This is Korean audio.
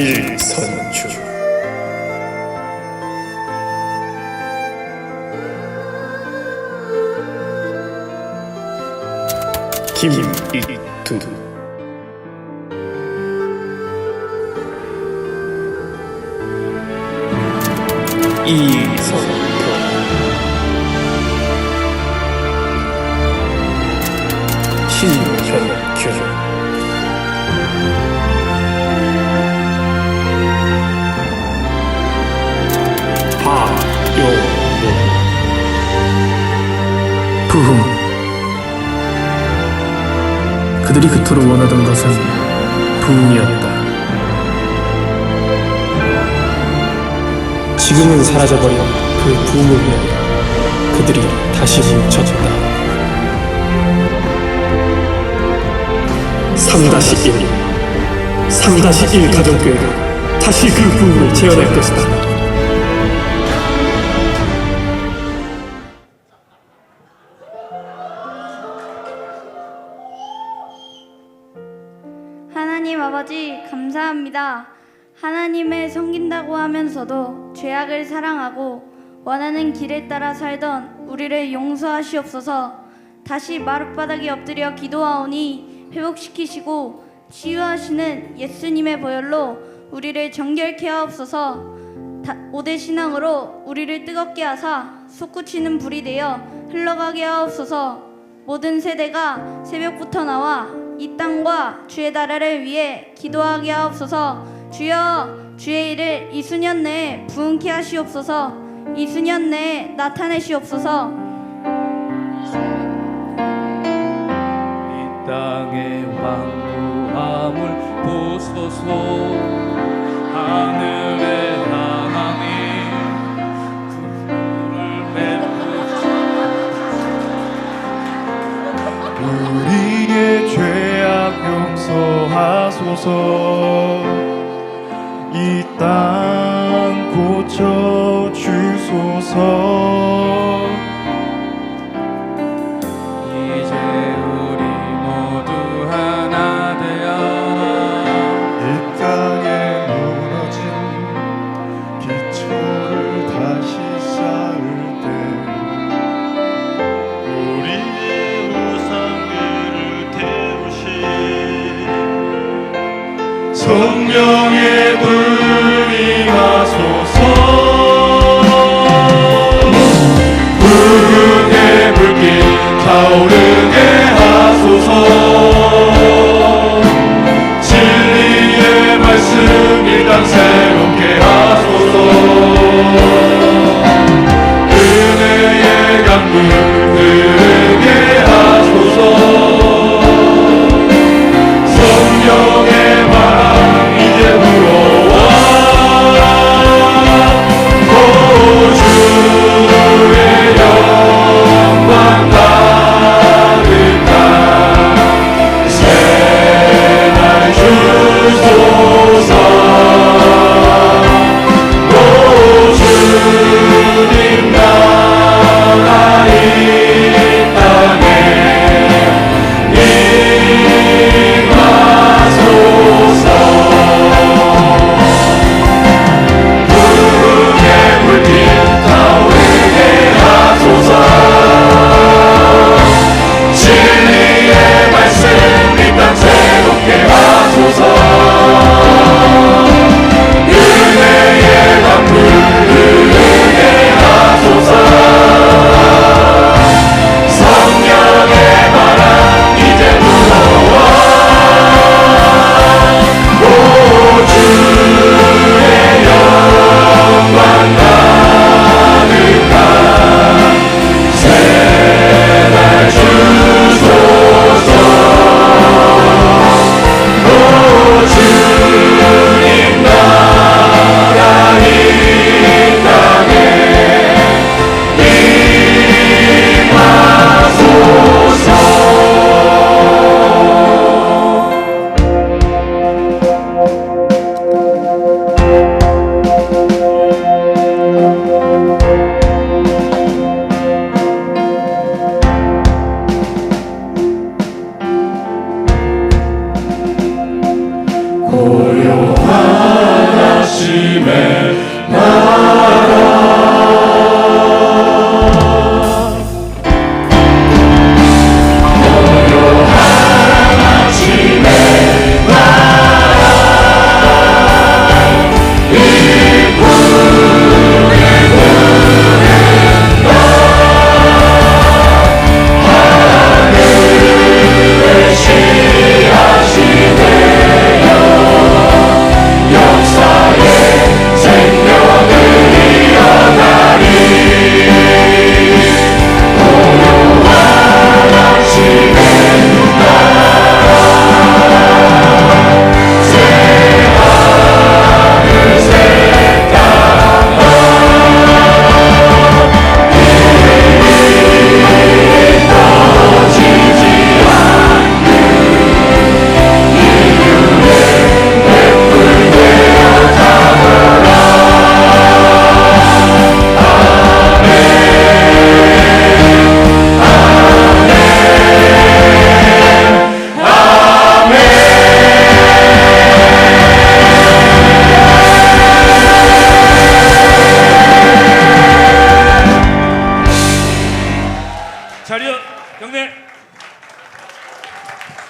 길선주. 김익두 이성 그들이 그토록 원하던 것은 부흥이었다. 지금은 사라져버린 그 부흥을 위하여 그들이 다시 뭉쳤다. 3-1 3-1 가정교회가 다시 그 부흥을 재현할 것이다. 감사합니다. 하나님을 섬긴다고 하면서도 죄악을 사랑하고 원하는 길을 따라 살던 우리를 용서하시옵소서. 다시 마룻바닥에 엎드려 기도하오니 회복시키시고 치유하시는 예수님의 보혈로 우리를 정결케 하옵소서. 다- 오대 신앙으로 우리를 뜨겁게 하사 솟구치는 불이 되어 흘러가게 하옵소서. 모든 세대가 새벽부터 나와 이 땅과 주의 나라를 위해 기도하게 하옵소서. 주여 주의 일을 이 수년 내에 부흥케 하시옵소서. 이 수년 내에 나타내시옵소서. 이 땅의 황무함을 보소서 하늘의 용서하소서. 이 땅 고쳐 주소서 성령의 불이 하소서. 부흥의 불길 타오르 하나님의